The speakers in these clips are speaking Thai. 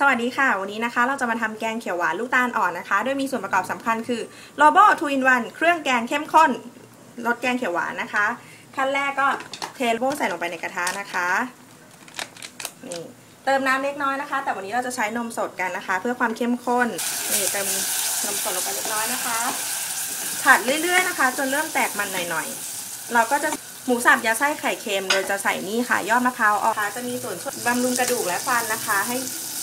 สวัสดีค่ะ วันนี้นะคะ เราจะมาทำแกงเขียวหวานลูกตาลอ่อนนะคะ โดยมีส่วนประกอบสำคัญคือโ o โบทูอินวันเครื่องแกงเข้มข้นรสแกงเขียวหวานนะคะ ขั้นแรกก็เทโลโบใส่ลงไปในกระทะนะคะนี่เติมน้ำเล็กน้อยนะคะ แต่วันนี้เราจะใช้นมสดกันนะคะ เพื่อความเข้มข้นนี่เติมนมสดลงไปเล็กน้อยนะคะผัดเรื่อยๆนะคะ จนเริ่มแตกมันหน่อยๆเราก็จะหมูสับยาไส้ไข่เค็มโดยจะใส่นี่ค่ะ ยอดมะพร้าวออกค่ะจะมีส่วนช่วยบำรุงกระดูกและฟันนะคะ ให้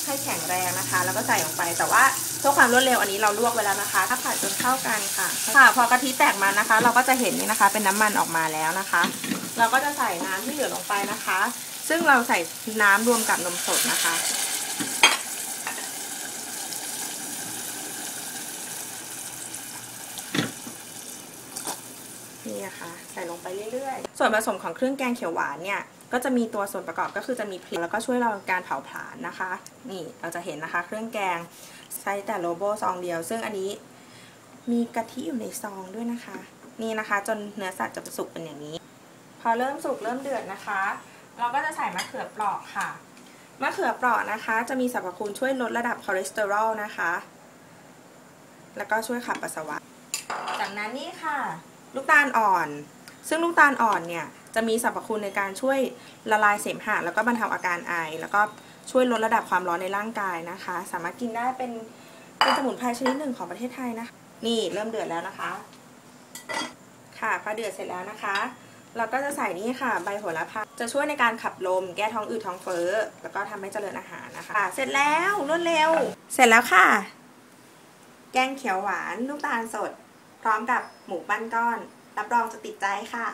ให้แข็งแรงนะคะ แล้วก็ใส่ลงไป แต่ว่าเพื่อความรวดเร็วอันนี้เราลวกไว้แล้วนะคะ ถ้าผัดจนเข้ากันค่ะ ค่ะ พอกะทิแตกมันนะคะ เราก็จะเห็นนี่นะคะ เป็นน้ำมันออกมาแล้วนะคะ เราก็จะใส่น้ำที่เหลือลงไปนะคะ ซึ่งเราใส่น้ำรวมกับนมสดนะคะนี่นะคะใส่ลงไปเรื่อยๆ ส่วนผสมของเครื่องแกงเขียวหวานเนี่ย ก็จะมีตัวส่วนประกอบก็คือจะมีพริกแล้วก็ช่วยเราการเผาผลาญนะคะ นี่เราจะเห็นนะคะ เครื่องแกงใช้แต่โลโบซองเดียว ซึ่งอันนี้มีกะทิอยู่ในซองด้วยนะคะ นี่นะคะ จนเนื้อสัตว์จะสุกเป็นอย่างนี้ พอเริ่มสุกเริ่มเดือดนะคะ เราก็จะใส่มะเขือเปราะค่ะมะเขือเปราะนะคะ จะมีสรรพคุณช่วยลดระดับคอเลสเตอรอลนะคะ แล้วก็ช่วยขับปัสสาวะ จากนั้นนี่ค่ะ ลูกตาลอ่อน ซึ่งลูกตาลอ่อนเนี่ย จะมีสรรพคุณในการช่วยละลายเสมหะแล้วก็บรรเทาอาการไอ แล้วก็ช่วยลดระดับความร้อนในร่างกายนะคะ สามารถกินได้เป็นเป็นสมุนไพรชนิดหนึ่งของประเทศไทยนะคะ นี่เริ่มเดือดแล้วนะคะ ค่ะพอเดือดเสร็จแล้วนะคะ เราก็จะใส่นี่ค่ะใบโหระพาจะช่วยในการขับลม แก้ท้องอืดท้องเฟ้อแล้วก็ทำให้เจริญอาหารนะคะเสร็จแล้วรวดเร็ว เสร็จแล้วค่ะ แกงเขียวหวานลูกตาลสด พร้อมกับหมูปั้นก้อน รับรองจะติดใจค่ะ